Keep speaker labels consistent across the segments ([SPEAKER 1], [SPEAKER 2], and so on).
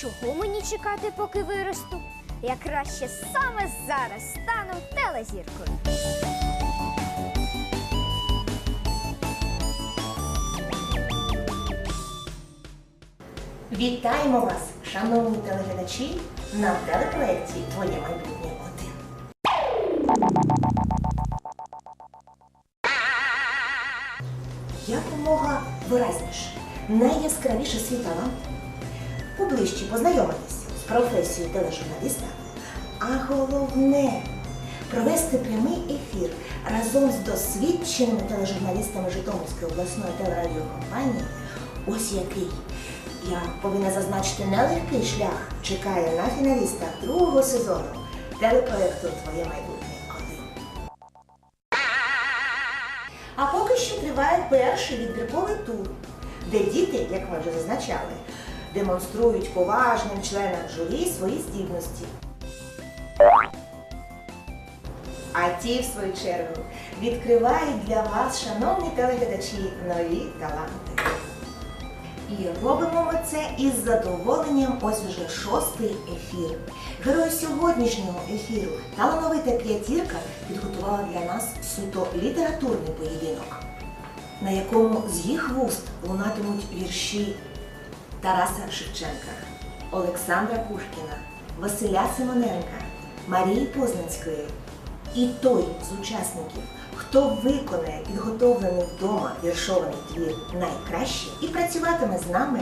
[SPEAKER 1] Чого мені чекати, поки виросту? Я краще саме зараз стану телезіркою.
[SPEAKER 2] Вітаємо вас, шановні телеглядачі, на телепроєкті Твоє майбутнє найяскравіше свій поближче познайомитись з професією тележурналіста, а головне провести прямий ефір разом з досвідченими тележурналістами Житомирської обласної телерадіокомпанії, ось який я повинна зазначити нелегкий шлях чекає на фіналістах другого сезону телепроекту Твоє майбутнє один. А поки що триває перший відбірковий тур, де діти, як ми вже зазначали, демонструють поважним членам журі свої здібності. А ті, в свою чергу, відкривають для вас, шановні телеглядачі, нові таланти. І робимо ми це із задоволенням ось уже шостий ефір. Герой сьогоднішнього ефіру талановита п'ятірка підготувала для нас суто літературний поєдинок, на якому з їх вуст лунатимуть вірші Тараса Шевченка, Олександра Пушкіна, Василя Симоненка, Марії Познанської. І той з учасників, хто виконає підготовлений вдома віршований твір найкраще і працюватиме з нами,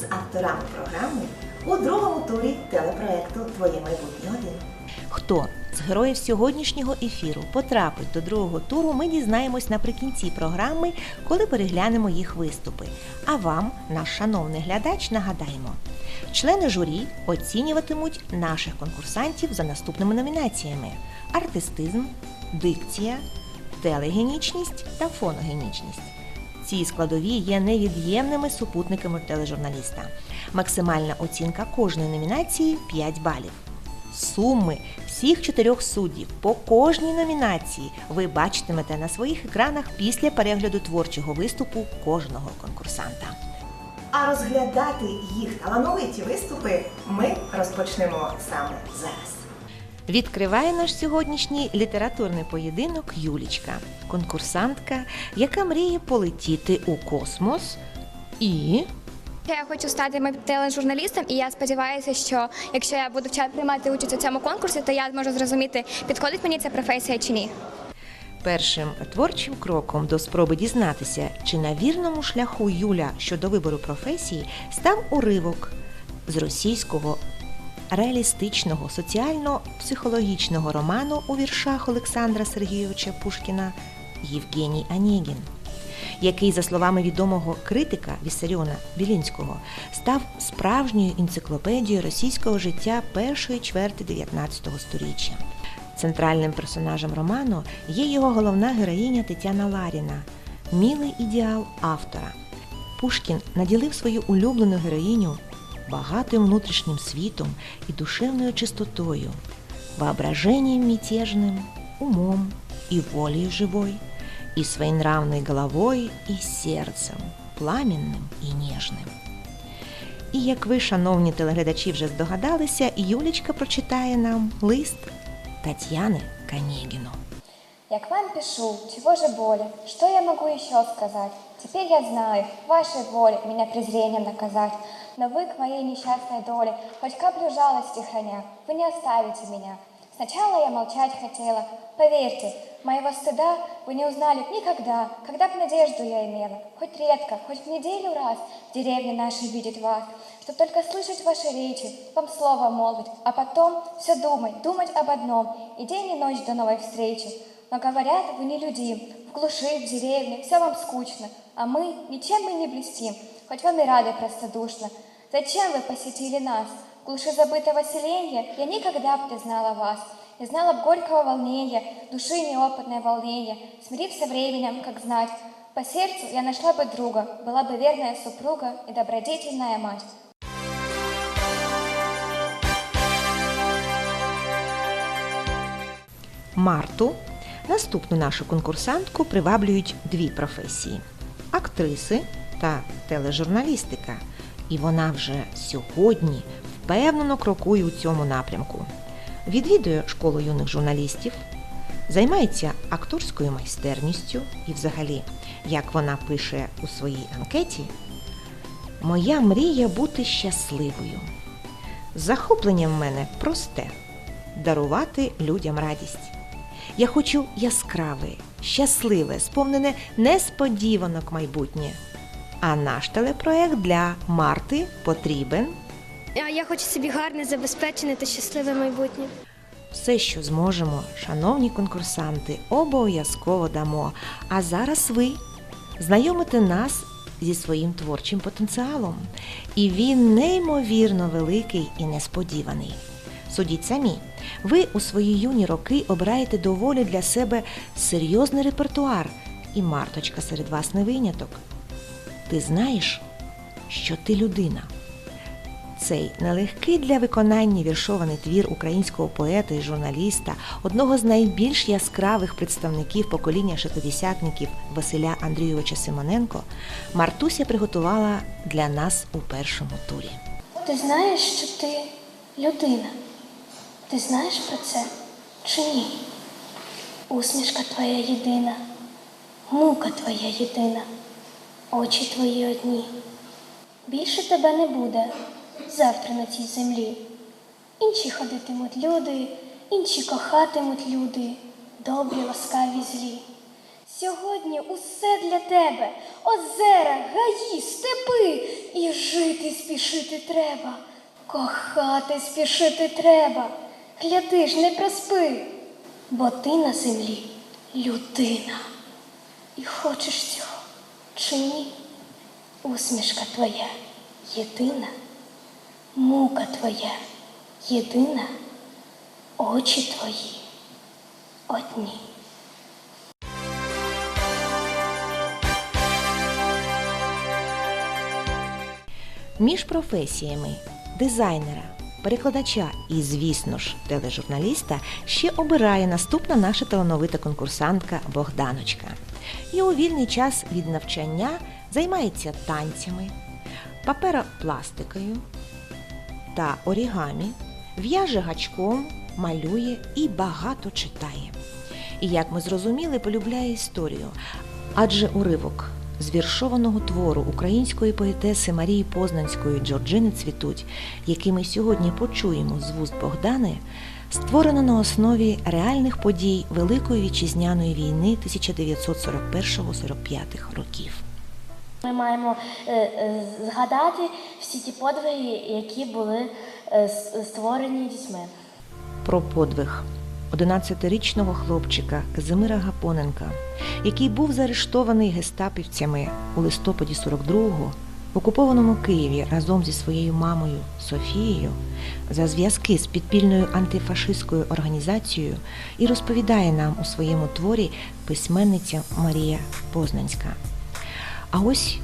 [SPEAKER 2] з авторами програми у другому турі телепроекту Твоє майбутнє один.
[SPEAKER 3] Хто з героїв сьогоднішнього ефіру потрапить до другого туру, ми дізнаємось наприкінці програми, коли переглянемо їх виступи. А вам, наш шановний глядач, нагадаємо. Члени журі оцінюватимуть наших конкурсантів за наступними номінаціями: артистизм, дикція, телегенічність та фоногенічність. Ці складові є невід'ємними супутниками тележурналіста. Максимальна оцінка кожної номінації 5 балів. Суми всіх чотирьох суддів по кожній номінації ви бачитимете на своїх екранах після перегляду творчого виступу кожного конкурсанта.
[SPEAKER 2] А розглядати їх талановиті виступи ми розпочнемо саме зараз.
[SPEAKER 3] Відкриває наш сьогоднішній літературний поєдинок Юлічка, конкурсантка, яка мріє полетіти у космос і
[SPEAKER 4] Я хочу стати тележурналістом, і я сподіваюся, що якщо я буду приймати участь у цьому конкурсі, то я зможу зрозуміти, підходить мені ця професія чи ні.
[SPEAKER 3] Першим творчим кроком до спроби дізнатися, чи на вірному шляху Юля щодо вибору професії став уривок з російського реалістичного соціально-психологічного роману у віршах Олександра Сергійовича Пушкіна Євгеній Онєгін, який, за словами відомого критика Віссаріона Білінського, став справжньою енциклопедією російського життя першої чверти 19 століття. Центральним персонажем роману є його головна героїня Тетяна Ларіна, мілий ідеал автора. Пушкін наділив свою улюблену героїню багатим внутрішнім світом і душевною чистотою, воображением мятежным, умом и волей живой, и своенравной головой, и сердцем, пламенним і ніжним. І як ви, шановні телеглядачі, вже здогадалися, Юлічка прочитає нам лист Тетяни Канєгіну.
[SPEAKER 4] Я к вам пишу, чего же боли, что я могу еще сказать? Теперь я знаю, вашей воле меня презрением наказать. Но вы к моей несчастной доле хоть каплю жалости храня, вы не оставите меня. Сначала я молчать хотела, поверьте, моего стыда вы не узнали никогда, когда б надежду я имела, хоть редко, хоть в неделю раз в деревне нашей видеть вас, чтоб только слышать ваши речи, вам слово молвить, а потом все думать, думать об одном, и день и ночь до новой встречи. Но говорят, вы не люди. В глуши, в деревне, все вам скучно. А мы, ничем мы не блестим, хоть вам и рады простодушно. Зачем вы посетили нас? В глуши забытого селения я никогда б не знала вас. Не знала б горького волнения, души неопытное волнение, смирив со временем, как знать. По сердцу я нашла бы друга, была бы верная супруга и добродетельная мать.
[SPEAKER 3] Марту, наступну нашу конкурсантку, приваблюють дві професії актриси та тележурналістика. І вона вже сьогодні впевнено крокує у цьому напрямку. Відвідує школу юних журналістів, займається акторською майстерністю і, взагалі, як вона пише у своїй анкеті, моя мрія бути щасливою. Захоплення в мене просте дарувати людям радість. Я хочу яскраве, щасливе, сповнене несподіванок майбутнє. А наш телепроект для Марти потрібен
[SPEAKER 5] А я хочу собі гарне, забезпечене та щасливе майбутнє.
[SPEAKER 3] все, що зможемо, шановні конкурсанти, обов'язково дамо. А зараз ви знайомите нас зі своїм творчим потенціалом. І він неймовірно великий і несподіваний. Судіть самі, ви у свої юні роки обираєте доволі для себе серйозний репертуар, і Марточка серед вас не виняток. Ти знаєш, що ти людина. Цей нелегкий для виконання віршований твір українського поета і журналіста, одного з найбільш яскравих представників покоління шестидесятників Василя Андрійовича Симоненко, Мартуся приготувала для нас у першому турі.
[SPEAKER 5] Ти знаєш, що ти людина? Ти знаєш про це чи ні? Усмішка твоя єдина, мука твоя єдина, очі твої одні. Більше тебе не буде завтра на цій землі. Інші ходитимуть люди, інші кохатимуть люди, добрі, ласкаві, злі. Сьогодні усе для тебе, озера, гаї, степи, і жити спішити треба, кохати спішити треба. Гляди ж, не проспи, бо ти на землі людина. І хочеш цього чи ні? Усмішка твоя єдина, мука твоя єдина, очі твої одні.
[SPEAKER 3] Між професіями дизайнера, перекладача і, звісно ж, тележурналіста ще обирає наступна наша талановита конкурсантка Богданочка. І у вільний час від навчання займається танцями, паперопластикою та орігамі, в'яже гачком, малює і багато читає. І, як ми зрозуміли, полюбляє історію, адже уривок з віршованого твору української поетеси Марії Познанської Джорджини Цвітуть, який ми сьогодні почуємо з вуст Богдани, створено на основі реальних подій Великої вітчизняної війни 1941-45 років.
[SPEAKER 6] Ми маємо е, е, згадати всі ті подвиги, які були е, створені дітьми.
[SPEAKER 3] про подвиг 11-річного хлопчика Казимира Гапоненка, який був заарештований гестапівцями у листопаді 42-го в окупованому Києві разом зі своєю мамою Софією за зв'язки з підпільною антифашистською організацією і розповідає нам у своєму творі письменниця Марія Познанська. А ось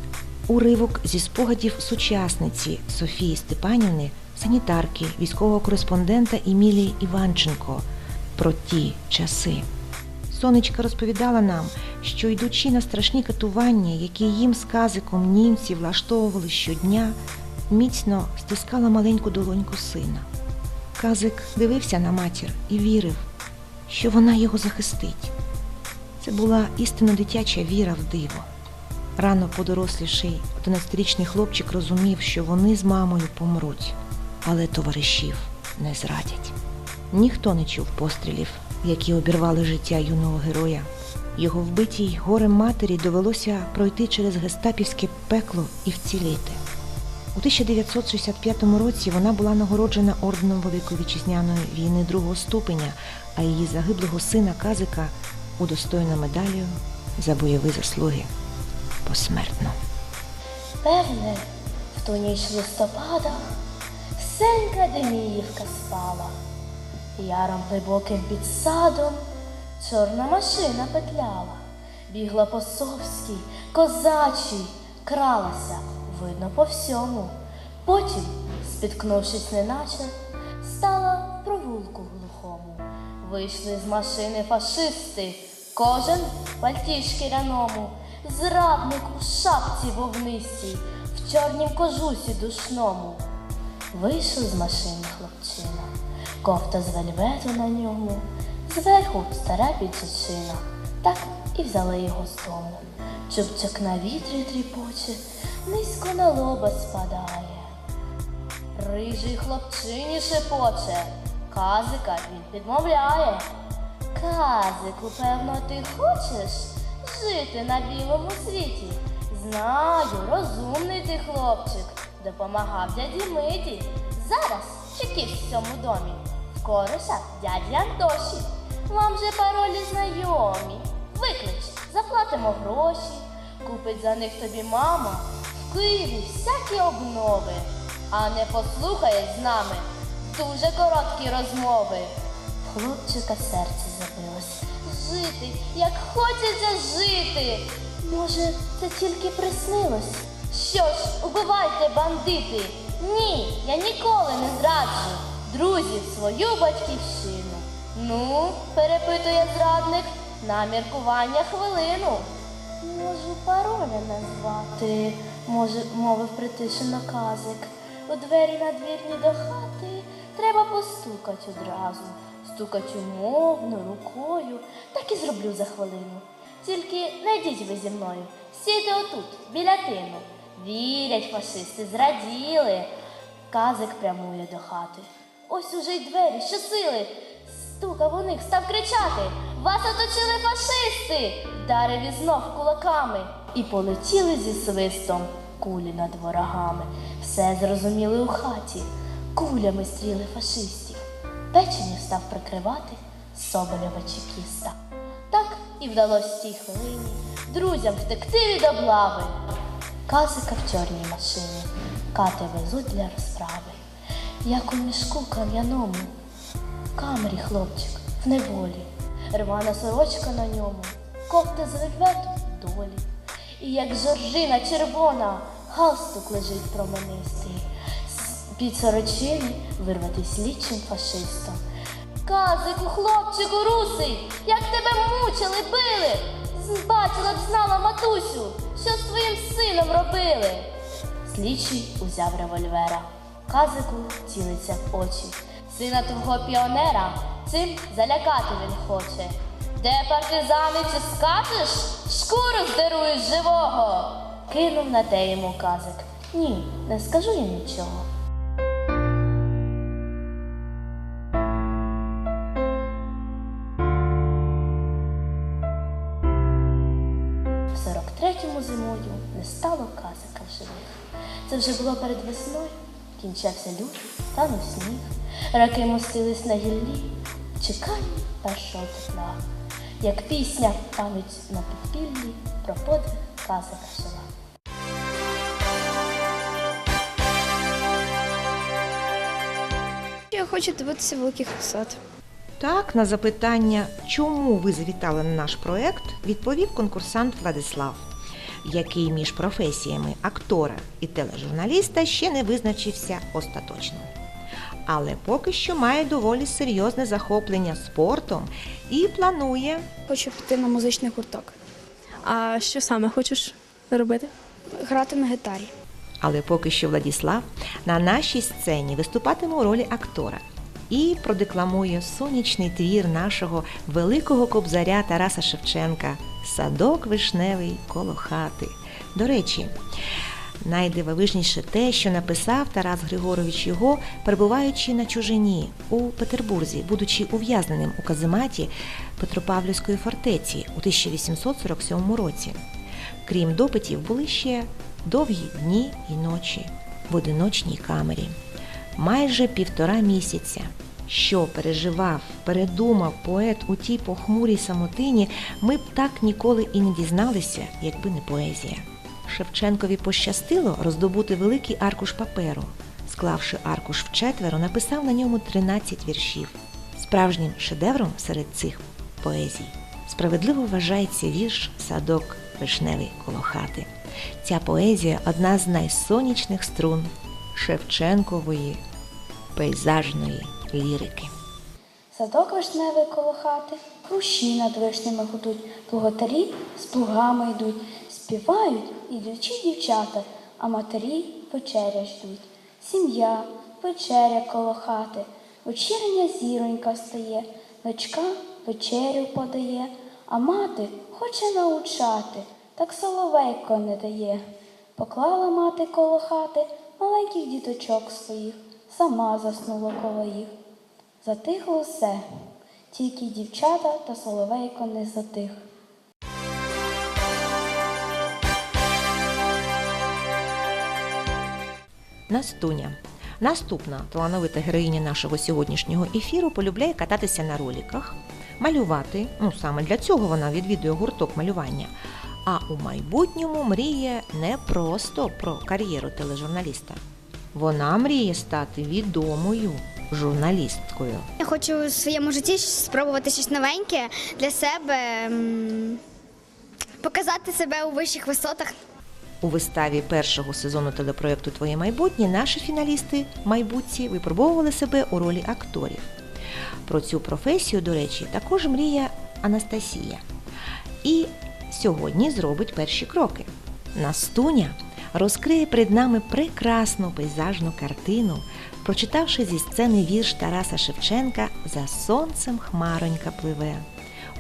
[SPEAKER 3] уривок зі спогадів сучасниці Софії Степанівни, санітарки, військового кореспондента Емілії Іванченко про ті часи. Сонечка розповідала нам, що йдучи на страшні катування, які їм з казиком німці влаштовували щодня, міцно стискала маленьку долоньку сина. Казик дивився на матір і вірив, що вона його захистить. Це була істинно дитяча віра в диво. Рано подоросліший 11-річний хлопчик розумів, що вони з мамою помруть, але товаришів не зрадять. Ніхто не чув пострілів, які обірвали життя юного героя. Його вбитій горем матері довелося пройти через гестапівське пекло і вціліти. У 1965 році вона була нагороджена орденом Великої вітчизняної війни другого ступеня, а її загиблого сина Казика удостоєна медаллю за бойові заслуги посмертно.
[SPEAKER 6] Певне, в ту ніч листопада сенька Деміївка спала. Яром глибоким під садом чорна машина петляла, бігла по совській, козачій, кралася, видно по всьому. Потім, спіткнувшись неначе, стала в провулку глухому. Вийшли з машини фашисти, кожен в пальті шкіряному, зрадник у шапці вовнистій, в чорнім кожусі душному. Вийшов з машини хлопчина, кофта з вельвету на ньому, зверху стара підчина, так і взяли його з дому. Чубчик на вітрі тріпоче, низько на лоба спадає. Рижий хлопчині шепоче, казика він підмовляє. Казику, певно, ти хочеш жити на білому світі? Знаю, розумний ти хлопчик, допомагав дяді Миті. Зараз чекіш в цьому домі. В Вкорося дяді Антоші. Вам же паролі знайомі. Виклич, заплатимо гроші. Купить за них тобі мама в Києві всякі обнови. А не послухає з нами дуже короткі розмови. Хлопчика серце забилось. Жити, як хочеться жити. Може, це тільки приснилось? Що ж, убивайте, бандити! Ні, я ніколи не зраджу друзів свою батьківщину. Ну, перепитує зрадник, на міркування хвилину. Можу пароля назвати, може, мовив притишено казик. У двері надвірні до хати треба постукать одразу. Стукать умовно, рукою, так і зроблю за хвилину. Тільки не йдіть ви зі мною, сійте отут, біля тину. Вірять фашисти, зраділи. Казик прямує до хати. Ось уже й двері, щосили. Стукав у них, став кричати. Вас оточили фашисти! Вдарив і знов кулаками. І полетіли зі свистом кулі над ворогами. Все зрозуміли у хаті. Кулями стріли фашистів. Печені став прикривати Соболєва чекіста. Так і вдалося в тій хвилині друзям втекти від облави. Казика в чорній машині, кати везуть для розправи. Як у мішку кам'яному, камері хлопчик в неволі, рвана сорочка на ньому, кофта з вельвету долі. І як жоржина червона, галстук лежить променистий, під сорочини вирвати слідчим фашистом. Казику, хлопчику, русий, як тебе мучили, били. Збачила б знала матусю, що з твоїм сином робили. Слідчий узяв револьвера. Казику цілиться в очі. Сина твого піонера цим залякати він хоче. Де партизани чи скажеш, шкуру здеруєш живого. Кинув на те йому казик. Ні, не скажу я нічого. Казика в живих. Це вже було перед весною, кінчався лютий, танув сніг. Раки мостились на гіллі, чекання першого тепла. Як пісня пам'ять на підпіллі про подвиг казика жила.
[SPEAKER 5] Я хочу дивитися великих висот.
[SPEAKER 3] Так, на запитання, чому ви завітали на наш проект, відповів конкурсант Владислав, який між професіями актора і тележурналіста ще не визначився остаточно. Але поки що має доволі серйозне захоплення спортом і планує
[SPEAKER 5] Хочу піти на музичний гурток,
[SPEAKER 7] А що саме хочеш робити?
[SPEAKER 5] грати на гітарі.
[SPEAKER 3] Але поки що Владіслав на нашій сцені виступатиме у ролі актора і продекламує сонячний твір нашого великого кобзаря Тараса Шевченка Садок вишневий коло хати. До речі, найдивовижніше те, що написав Тарас Григорович його, перебуваючи на чужині у Петербурзі, будучи ув'язненим у казематі Петропавлівської фортеці у 1847 році. Крім допитів, були ще довгі дні і ночі в одиночній камері. Майже півтора місяця Що переживав, передумав поет у тій похмурій самотині, ми б так ніколи і не дізналися, якби не поезія. Шевченкові пощастило роздобути великий аркуш паперу. Склавши аркуш вчетверо, написав на ньому 13 віршів. Справжнім шедевром серед цих поезій справедливо вважається вірш Садок вишневий коло хати. Ця поезія одна з найсонячних струн Шевченкової пейзажної лірики.
[SPEAKER 8] Садок вишневий коло хати, хрущі над вишнями гудуть, плуготарі з плугами йдуть, співають ідучі дівчата, а матері вечеря ждуть. Сім'я, вечеря коло хати, вечірня зіронька встає, дочка вечерю подає, а мати хоче научати, так соловейко не дає. Поклала мати коло хати маленьких діточок своїх, сама заснула коло їх. Затихло все, тільки дівчата та соловейко не затих.
[SPEAKER 3] Настуня. Наступна талановита героїня нашого сьогоднішнього ефіру полюбляє кататися на роліках, малювати. Ну саме для цього вона відвідує гурток малювання. А у майбутньому мріє не просто про кар'єру тележурналіста. Вона мріє стати відомою журналісткою.
[SPEAKER 9] Я хочу у своєму житті спробувати щось новеньке для себе, показати себе у вищих висотах.
[SPEAKER 3] У виставі першого сезону телепроєкту Твоє майбутнє наші фіналісти майбутці випробовували себе у ролі акторів. Про цю професію, до речі, також мріє Анастасія. І сьогодні зробить перші кроки. Настуня розкриє перед нами прекрасну пейзажну картину, прочитавши зі сцени вірш Тараса Шевченка За сонцем хмаронька пливе.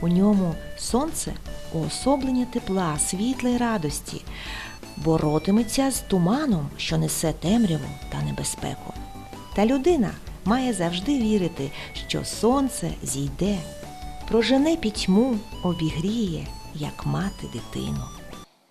[SPEAKER 3] У ньому сонце уособлення тепла, світла й радості, боротиметься з туманом, що несе темряву та небезпеку. Та людина має завжди вірити, що сонце зійде, прожене пітьму, обігріє, як мати дитину.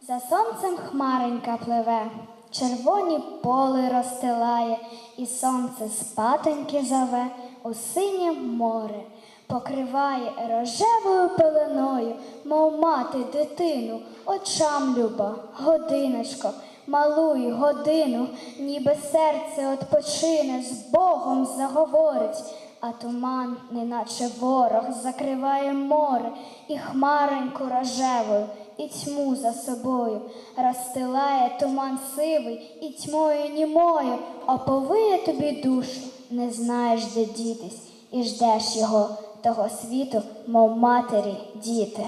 [SPEAKER 10] За сонцем хмаренька пливе, червоні поли розстилає, і сонце спатоньки зове у синє море, покриває рожевою пеленою, мов мати дитину, очам люба, годиночко, малуй годину, ніби серце odpoczyне, з Богом заговорить. А туман, неначе ворог, закриває море і хмареньку рожевою, і тьму за собою, розстилає туман сивий, і тьмою німою. Оповиє тобі душу, не знаєш, де дітись, і ждеш його, того світу, мов матері, діти.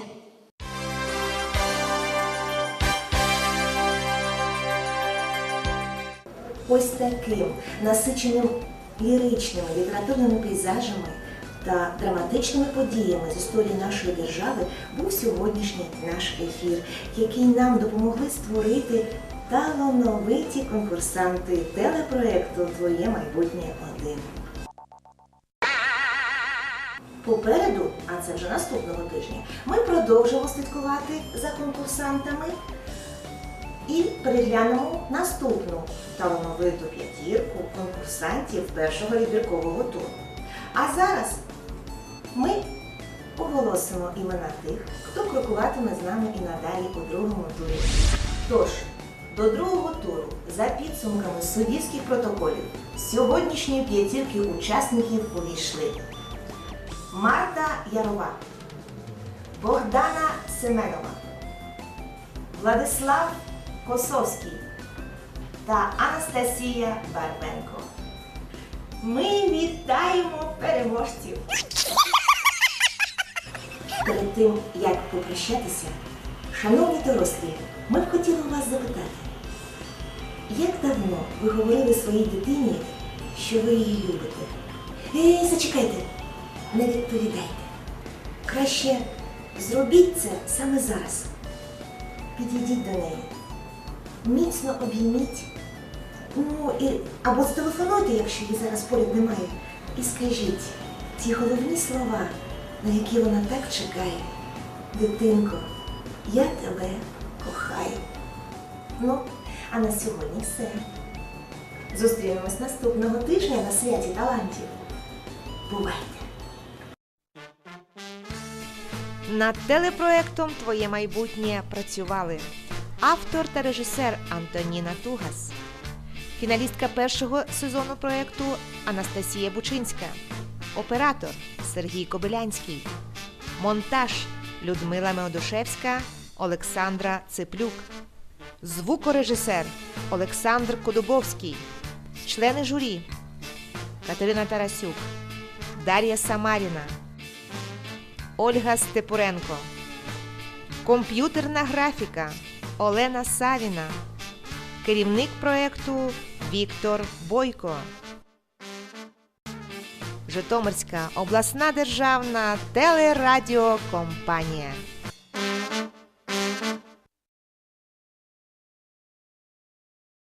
[SPEAKER 11] Ось таким насиченим ліричними літературними пейзажами та драматичними подіями з історії нашої держави був сьогоднішній наш ефір, який нам допомогли створити талановиті конкурсанти телепроекту Твоє майбутнє один. Попереду, а це вже наступного тижня, ми продовжимо слідкувати за конкурсантами і переглянемо наступну талановиту п'ятірку конкурсантів першого відбіркового туру. А зараз ми оголосимо імена тих, хто крокуватиме з нами і надалі у другому турі. Тож, до другого туру за підсумками суддівських протоколів сьогоднішньої п'ятірки учасників увійшли Марта Ярова, Богдана Семенова, Владислав Косовський та Анастасія Барбенко. Ми вітаємо переможців! Перед тим, як попрощатися, шановні дорослі, ми б хотіли вас запитати, як давно ви говорили своїй дитині, що ви її любите? Ей, зачекайте, не відповідайте. Краще зробіть це саме зараз. Підійдіть до неї, міцно обійміть. Ну, і, або зателефонуйте, якщо її зараз поряд немає, і скажіть ті головні слова, на які вона так чекає. Дитинко, я тебе кохаю. Ну, а на сьогодні все. Зустрінемось наступного тижня на святі талантів.
[SPEAKER 2] Бувайте!
[SPEAKER 3] Над телепроектом Твоє майбутнє працювали автор та режисер Антоніна Тугас, фіналістка першого сезону проекту Анастасія Бучинська, оператор Сергій Кобилянський, монтаж Людмила Меодушевська, Олександра Циплюк, звукорежисер Олександр Кодубовський, члени журі Катерина Тарасюк, Дар'я Самаріна. Ольга Степуренко. Комп'ютерна графіка Олена Савіна. Керівник проекту Віктор Бойко. Житомирська обласна державна телерадіокомпанія.